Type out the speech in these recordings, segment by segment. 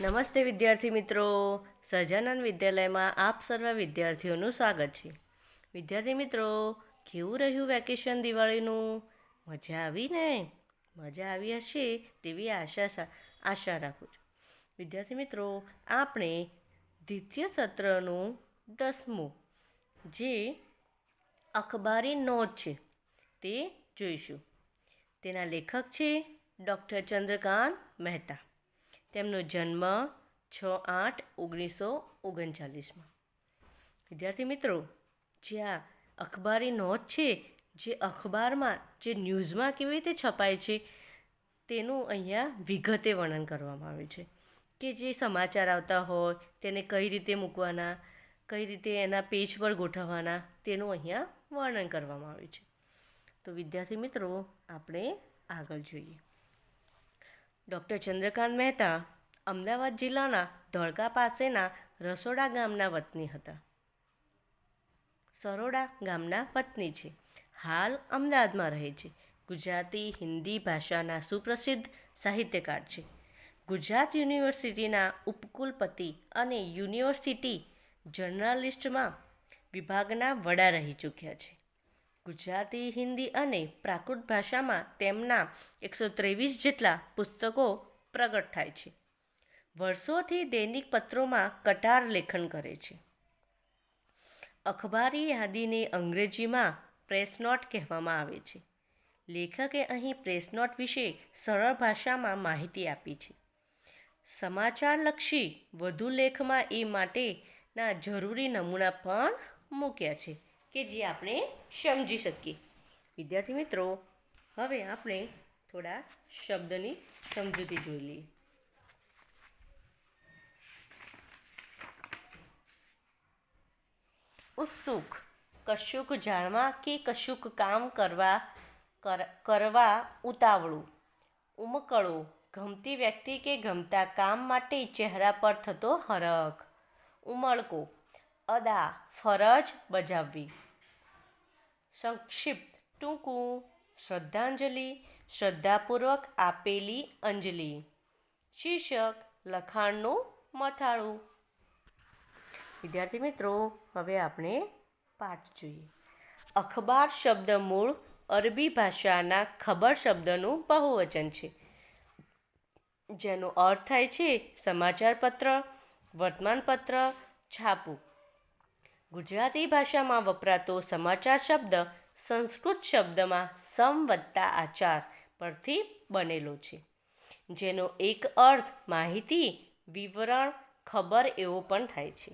નમસ્તે વિદ્યાર્થી મિત્રો. સહજાનંદ વિદ્યાલયમાં આપ સર્વ વિદ્યાર્થીઓનું સ્વાગત છે. વિદ્યાર્થી મિત્રો, કેવું રહ્યું વેકેશન દિવાળીનું? મજા આવી ને? મજા આવી હશે તેવી આશા આશા રાખું છું. વિદ્યાર્થી મિત્રો, આપણે દ્વિતીય સત્રનું દસમું જે અખબારી નોંધ છે તે જોઈશું. તેના લેખક છે ડૉક્ટર ચંદ્રકાંત મહેતા. તેમનો જન્મ છ આઠ ઓગણીસો ઓગણચાલીસમાં. વિદ્યાર્થી મિત્રો, જે આ અખબારી નોંધ છે, જે અખબારમાં, જે ન્યૂઝમાં કેવી રીતે છપાય છે, તેનું અહીંયા વિગતે વર્ણન કરવામાં આવ્યું છે. કે જે સમાચાર આવતા હોય, તેને કઈ રીતે મૂકવાના, કઈ રીતે એના પેજ પર ગોઠવવાના, તેનું અહીંયા વર્ણન કરવામાં આવ્યું છે. તો વિદ્યાર્થી મિત્રો, આપણે આગળ જોઈએ. ડૉક્ટર ચંદ્રકાંત મહેતા અમદાવાદ જિલ્લાના ધોળકા પાસેના રસોડા ગામના વતની હતા. સરોડા ગામના વતની છે. હાલ અમદાવાદમાં રહે છે. ગુજરાતી, હિન્દી ભાષાના સુપ્રસિદ્ધ સાહિત્યકાર છે. ગુજરાત યુનિવર્સિટીના ઉપકુલપતિ અને યુનિવર્સિટી જર્નાલિસ્ટમાં વિભાગના વડા રહી ચૂક્યા છે. ગુજરાતી, હિન્દી અને પ્રાકૃત ભાષામાં તેમના એકસો ત્રેવીસ જેટલા પુસ્તકો પ્રગટ થાય છે. વર્ષોથી દૈનિક પત્રોમાં કટાર લેખન કરે છે. અખબારી યાદીને અંગ્રેજીમાં પ્રેસ નોટ કહેવામાં આવે છે. લેખકે અહીં પ્રેસ નોટ વિશે સરળ ભાષામાં માહિતી આપી છે. સમાચારલક્ષી વધુ લેખમાં એ માટેના જરૂરી નમૂના પણ મૂક્યા છે. કે જે આપણે સમજી શકીએ. વિદ્યાર્થી મિત્રો, હવે આપણે થોડા શબ્દની સમજૂતી જોઈ લઈએ. ઉત્સુક, કશુંક જાણવા કે કશુંક કામ કરવા, કર- કરવા ઉતાવળું. ઉમકળો, ગમતી વ્યક્તિ કે ગમતા કામ માટે ચહેરા પર થતો હરખ. ઉમળકો અદા, ફરજ બજાવવી. સંક્ષિપ્ત ટૂંકું, શ્રદ્ધાંજલિ, શ્રદ્ધાપૂર્વક આપેલી અંજલિ. શીર્ષક, લખાણનું મથાળું. વિદ્યાર્થી મિત્રો, હવે આપણે પાઠ જોઈએ. અખબાર શબ્દ મૂળ અરબી ભાષાના ખબર શબ્દનું બહુવચન છે, જેનો અર્થ થાય છે સમાચારપત્ર, વર્તમાનપત્ર, છાપું. ગુજરાતી ભાષામાં વપરાતો સમાચાર શબ્દ સંસ્કૃત શબ્દમાં સમ વત્તા આચાર પરથી બનેલો છે. જેનો એક અર્થ માહિતી, વિવરણ, ખબર એવો પણ થાય છે.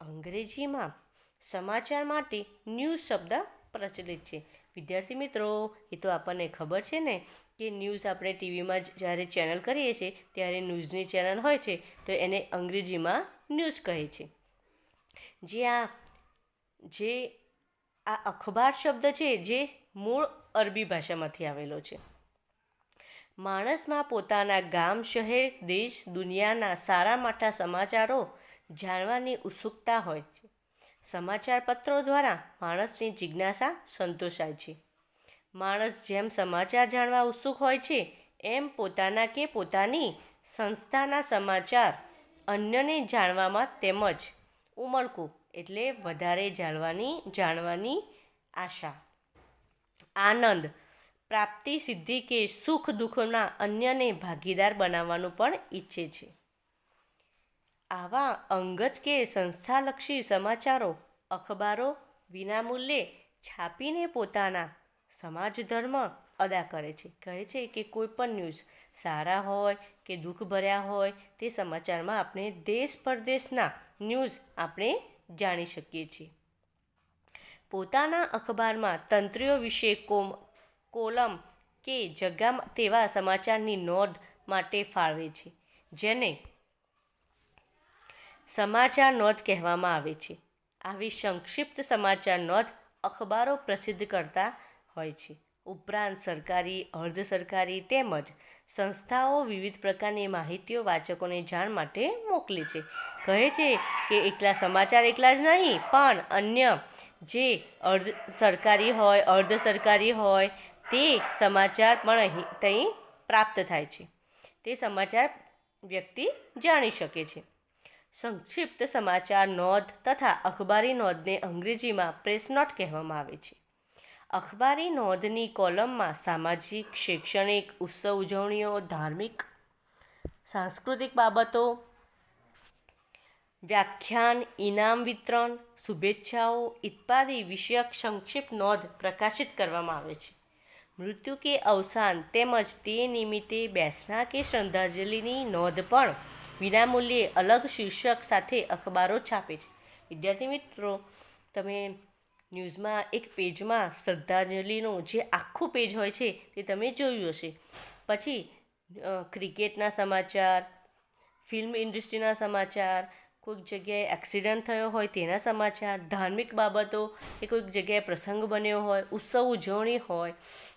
અંગ્રેજીમાં સમાચાર માટે ન્યૂઝ શબ્દ પ્રચલિત છે. વિદ્યાર્થી મિત્રો, એ તો આપણને ખબર છે ને કે ન્યૂઝ આપણે ટીવીમાં જ્યારે ચેનલ કરીએ છીએ, ત્યારે ન્યૂઝની ચેનલ હોય છે, તો એને અંગ્રેજીમાં ન્યૂઝ કહે છે. જે આ જે આ અખબાર શબ્દ છે જે મૂળ અરબી ભાષામાંથી આવેલો છે. માણસમાં પોતાના ગામ, શહેર, દેશ, દુનિયાના સારા માઠા સમાચારો જાણવાની ઉત્સુકતા હોય છે. સમાચાર પત્રો દ્વારા માણસની જિજ્ઞાસા સંતોષાય છે. માણસ જેમ સમાચાર જાણવા ઉત્સુક હોય છે, એમ પોતાના કે પોતાની સંસ્થાના સમાચાર અન્યને જાણવામાં તેમજ ઉમળકું એટલે વધારે જાણવાની જાણવાની આશા. આનંદ, પ્રાપ્તિ સિદ્ધિ કે સુખ દુઃખના અન્યને ભાગીદાર બનાવવાનું પણ ઈચ્છે છે. આવા અંગત કે સંસ્થાલક્ષી સમાચારો, અખબારો વિનામૂલ્યે છાપીને પોતાના સમાજ ધર્મ અદા કરે છે. કહે છે કે કોઈ પણ ન્યૂઝ સારા હોય કે દુઃખ ભર્યા હોય તે સમાચારમાં આપણે દેશ પરદેશના ન્યૂઝ આપણે જાણી શકીએ છીએ. પોતાના અખબારમાં તંત્રીઓ વિશે કોમ, કોલમ કે જગા તેવા સમાચારની નોંધ માટે ફાળવે છે, જેને સમાચાર નોંધ કહેવામાં આવે છે. આવી સંક્ષિપ્ત સમાચાર નોંધ અખબારો પ્રસિદ્ધ કરતા હોય છે. ઉપરાંત સરકારી, અર્ધ સરકારી તેમજ સંસ્થાઓ વિવિધ પ્રકારની માહિતીઓ વાચકોને જાણ માટે મોકલે છે. કહે છે કે એકલા સમાચાર એકલા જ નહીં, પણ અન્ય જે અર્ધ સરકારી હોય, અર્ધ સરકારી હોય, તે સમાચાર પણ અહીં ત્યાં પ્રાપ્ત થાય છે. તે સમાચાર વ્યક્તિ જાણી શકે છે. સંક્ષિપ્ત સમાચાર નોંધ તથા અખબારી નોંધને અંગ્રેજીમાં પ્રેસ નોટ કહેવામાં આવે છે. અખબારી નોંધની કોલમમાં સામાજિક, શૈક્ષણિક, ઉત્સવ ઉજવણીઓ, ધાર્મિક, સાંસ્કૃતિક બાબતો, વ્યાખ્યાન, ઇનામ વિતરણ, શુભેચ્છાઓ ઇત્યાદિ વિષયક સંક્ષિપ્ત નોંધ પ્રકાશિત કરવામાં આવે છે. મૃત્યુ કે અવસાન તેમજ તે નિમિત્તે બેસણા કે શ્રદ્ધાંજલિની નોંધ પણ વિનામૂલ્યે અલગ શીર્ષક સાથે અખબારો છાપે છે. વિદ્યાર્થી મિત્રો, તમે ન્યૂઝમાં એક પેજમાં શ્રદ્ધાંજલિનું જે આખું પેજ હોય છે તે તમે જોયું હશે. પછી ક્રિકેટના સમાચાર, ફિલ્મ ઇન્ડસ્ટ્રીના સમાચાર, કોઈક જગ્યાએ એક્સિડન્ટ થયો હોય તેના સમાચાર, ધાર્મિક બાબતો, કે કોઈક જગ્યાએ પ્રસંગ બન્યો હોય, ઉત્સવ ઉજવણી હોય,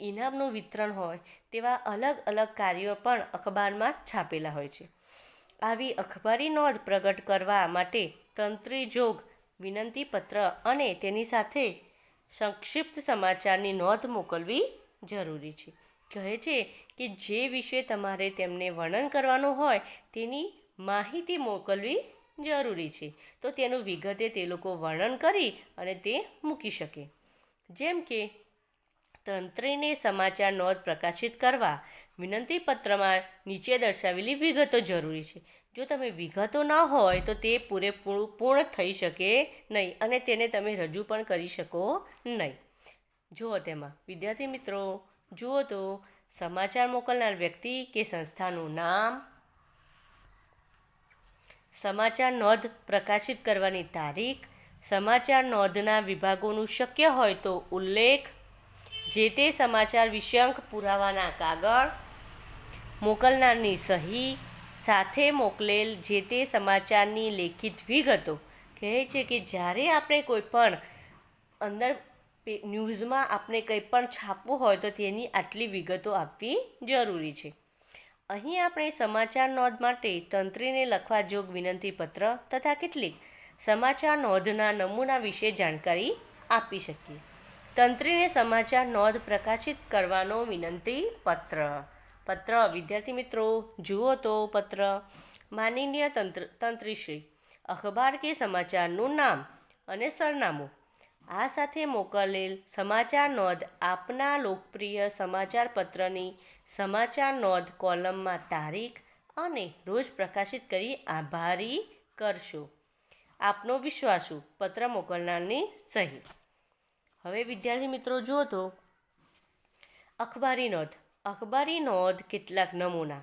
ઇનામનું વિતરણ હોય, તેવા અલગ અલગ કાર્યો પણ અખબારમાં છાપેલા હોય છે. આવી અખબારી નોંધ પ્રગટ કરવા માટે તંત્રી જોગ વિનંતી પત્ર અને તેની સાથે સંક્ષિપ્ત સમાચારની નોંધ મોકલવી જરૂરી છે. કહે છે કે જે વિશે તમારે તેમને વર્ણન કરવાનું હોય તેની માહિતી મોકલવી જરૂરી છે. તો તેનું વિગતે તે લોકો વર્ણન કરી અને તે મૂકી શકે. જેમ કે, તંત્રીને સમાચાર નોંધ પ્રકાશિત કરવા વિનંતી પત્રમાં નીચે દર્શાવેલી વિગતો જરૂરી છે. જો તમે વિગતો ન હોય તો તે પૂરેપૂરું પૂર્ણ થઈ શકે નહીં અને તેને તમે રજૂ પણ કરી શકો નહીં. જુઓ તેમાં, વિદ્યાર્થી મિત્રો, જુઓ તો સમાચાર મોકલનાર વ્યક્તિ કે સંસ્થાનું નામ, સમાચાર નોંધ પ્રકાશિત કરવાની તારીખ, સમાચાર નોંધના વિભાગોનું શક્ય હોય તો ઉલ્લેખ, જે તે સમાચાર વિષયંક પુરાવાના કાગળ, મોકલનારની સહી સાથે મોકલેલ જે તે સમાચારની લેખિત વિગતો કહે છે કે જ્યારે આપણે કોઈ પણ અંદર ન્યૂઝમાં આપણે કંઈ પણ છાપવું હોય તો તેની આટલી વિગતો આપવી જરૂરી છે. અહીં આપણે સમાચાર નોંધ માટે તંત્રીને લખવા જોગ વિનંતી પત્ર તથા કેટલીક સમાચાર નોંધના નમૂના વિશે જાણકારી આપી શકીએ. તંત્રીને સમાચાર નોંધ પ્રકાશિત કરવાનો વિનંતી પત્ર પત્ર. વિદ્યાર્થી મિત્રો, જુઓ તો પત્ર. માનનીય તંત્ર, તંત્રીશ્રી, અખબાર કે સમાચારનું નામ અને સરનામું. આ સાથે મોકલેલ સમાચાર નોંધ આપના લોકપ્રિય સમાચાર પત્રની સમાચાર નોંધ કોલમમાં તારીખ અને રોજ પ્રકાશિત કરી આભારી કરશો. આપનો વિશ્વાસુ પત્ર મોકલનારની સહી. હવે વિદ્યાર્થી મિત્રો જુઓ તો, અખબારી નોંધ. અખબારી નોંધ કેટલાક નમૂના.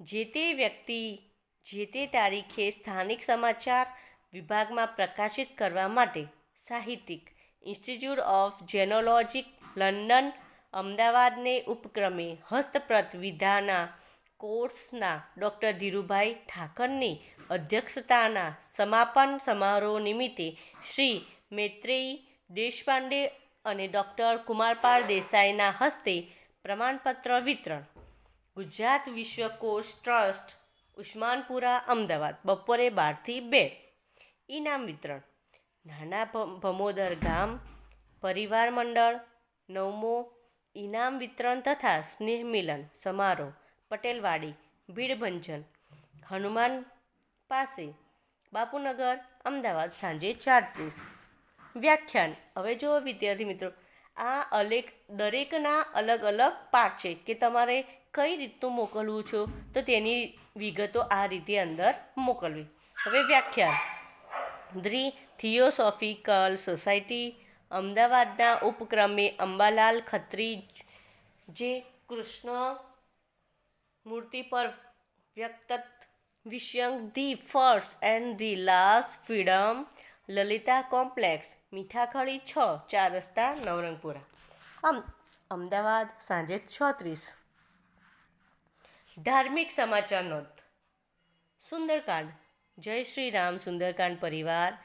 જે તે વ્યક્તિ, જે તે તારીખે સ્થાનિક સમાચાર વિભાગમાં પ્રકાશિત કરવા માટે સાહિત્યિક ઇન્સ્ટિટ્યૂટ ઓફ જેનોલોજીક લંડન, અમદાવાદને ઉપક્રમે હસ્તપ્રત વિધાના કોર્સના ડૉક્ટર ધીરુભાઈ ઠાકરની અધ્યક્ષતાના સમાપન સમારોહ નિમિત્તે શ્રી મૈત્રેયી દેશપાંડે અને ડૉક્ટર કુમારપાળ દેસાઈના હસ્તે પ્રમાણપત્ર વિતરણ. ગુજરાત વિશ્વકોશ ટ્રસ્ટ, ઉસ્માનપુરા, અમદાવાદ. બપોરે બારથી બે. ઇનામ વિતરણ. નાના ભમોદર ગામ, પરિવાર મંડળ, નવમો. ઇનામ વિતરણ તથા સ્નેહ મિલન સમારોહ, પટેલવાડી, ભીડભંજન. હનુમાન પાસે, બાપુનગર, અમદાવાદ, સાંજે ચાર ત્રીસ. વ્યાખ્યાન. હવે જુઓ વિદ્યાર્થી મિત્રો આ અલેખ દરેકના અલગ અલગ પાઠ છે કે તમારે કઈ રીતનું મોકલવું છો તો તેની વિગતો આ રીતે અંદર મોકલવી. હવે વ્યાખ્યા ધ્રી થિયોસોફિકલ સોસાયટી અમદાવાદના ઉપક્રમે અંબાલાલ ખત્રી જે કૃષ્ણ મૂર્તિ પર વ્યક્ત વિષયંગ the first and the last freedom Lalita complex, Mithakhali છ, ચાર રસ્તા, નવરંગપુરા. આમ અમદાવાદ, સાંજે છત્રીસ. ધાર્મિક સમાચાર નોંધ. સુંદરકાંડ. જય શ્રી રામ સુંદરકાંડ પરિવાર.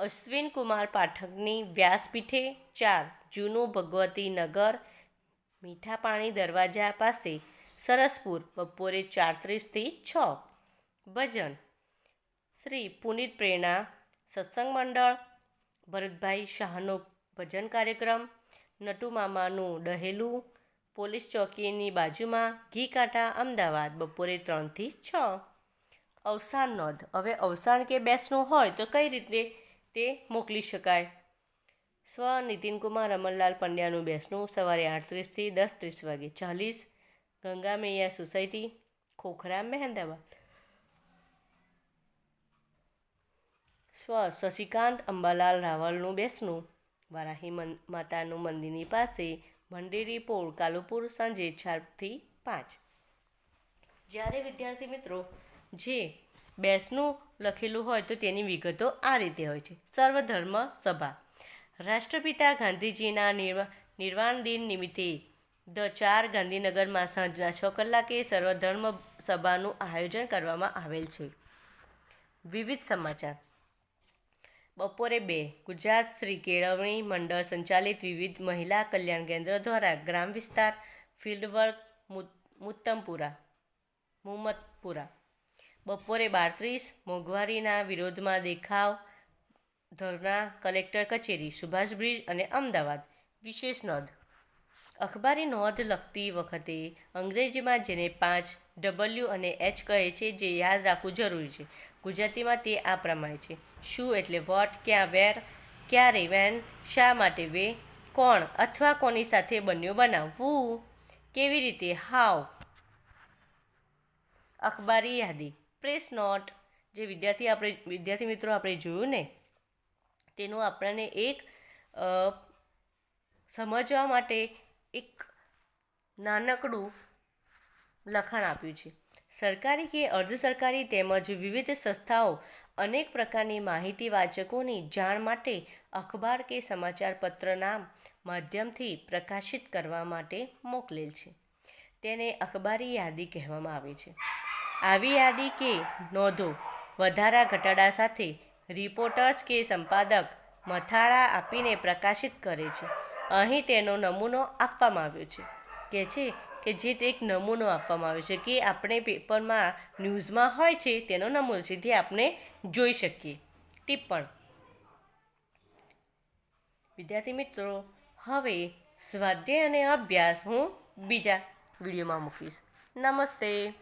અશ્વિન કુમાર પાઠકની વ્યાસપીઠે ચાર, જૂનું ભગવતી નગર, મીઠા પાણી દરવાજા પાસે, સરસપુર, બપોરે ચાર ત્રીસથી છ. ભજન. શ્રી પુનિત પ્રેરણા સત્સંગ મંડળ, ભરતભાઈ શાહનો ભજન કાર્યક્રમ, નટુ મામાનું ડહેલું, પોલીસ ચોકીની બાજુમાં ઘી કાંઠા અમદાવાદ, બપોરે ત્રણથી છ. અવસાન નોંધ. હવે અવસાન કે બેસણું હોય તો કઈ રીતે તે મોકલી શકાય? સ્વ નીતિનકુમાર રમણલાલ પંડ્યાનું બેસણું સવારે આઠ ત્રીસથી દસ ત્રીસ વાગે. ચાલીસ, ગંગા મૈયા સોસાયટી, ખોખરા મહેમદાબાદ સ્વ શશિકાંત અંબાલાલ રાવલનું બેસણું, વારાહી માતાનું મંદિરની પાસે, ભંડેરી પોળ, કાલુપુર સાંજે ચારથી પાંચ. જ્યારે વિદ્યાર્થી મિત્રો જે બેસનું લખેલું હોય તો તેની વિગતો આ રીતે હોય છે. સર્વધર્મ સભા. રાષ્ટ્રપિતા ગાંધીજીના નિર્વા, નિર્વાણ દિન નિમિત્તે ધ ચાર ગાંધીનગરમાં સાંજના છ કલાકે સર્વધર્મ સભાનું આયોજન કરવામાં આવેલ છે. વિવિધ સમાચાર. બપોરે બે. ગુજરાત શ્રી કેળવણી મંડળ સંચાલિત વિવિધ મહિલા કલ્યાણ કેન્દ્ર દ્વારા ગ્રામ વિસ્તાર ફિલ્ડ વર્ક મુત્તમપુરા મુમતપુરા બપોરે બારત્રીસ. મોંઘવારીના વિરોધમાં દેખાવ ધરના કલેક્ટર કચેરી, સુભાષ બ્રિજ અને અમદાવાદ. વિશેષ નોંધ. અખબારી નોંધ લખતી વખતે અંગ્રેજીમાં જેને પાંચ ડબલ્યુ અને એચ કહે છે, જે યાદ રાખવું જરૂરી છે. ગુજરાતીમાં તે આ પ્રમાણે છે. શું એટલે વોટ ક્યાં વેર ક્યારે વેન શા માટે વે કોણ અથવા કોની સાથે બન્યો બનાવવું? કેવી રીતે? હાવ અખબારી યાદી. પ્રેસ નોટ જે વિદ્યાર્થી આપણે, વિદ્યાર્થી મિત્રો આપણે જોયું ને, તેનું આપણને એક સમજવા માટે એક નાનકડું લખાણ આપ્યું છે. સરકારી કે અર્ધ સરકારી તેમજ વિવિધ સંસ્થાઓ અનેક પ્રકારની માહિતી વાચકોની જાણ માટે અખબાર કે સમાચાર પત્રના માધ્યમથી પ્રકાશિત કરવા માટે મોકલેલ છે. તેને અખબારી યાદી કહેવામાં આવે છે. આવી યાદી કે નોંધો વધારા ઘટાડા સાથે રિપોર્ટર્સ કે સંપાદક મથાળા આપીને પ્રકાશિત કરે છે. અહીં તેનો નમૂનો આપવામાં આવ્યો છે. કે છે કે જે તે એક નમૂનો આપવામાં આવ્યો છે કે આપણે પેપરમાં ન્યૂઝમાં હોય છે તેનો નમૂનો છે જે આપણે જોઈ શકીએ. ટિપ્પણ. વિદ્યાર્થી મિત્રો, હવે સ્વાધ્યાય અને અભ્યાસ હું બીજા વિડીયોમાં મૂકીશ. નમસ્તે.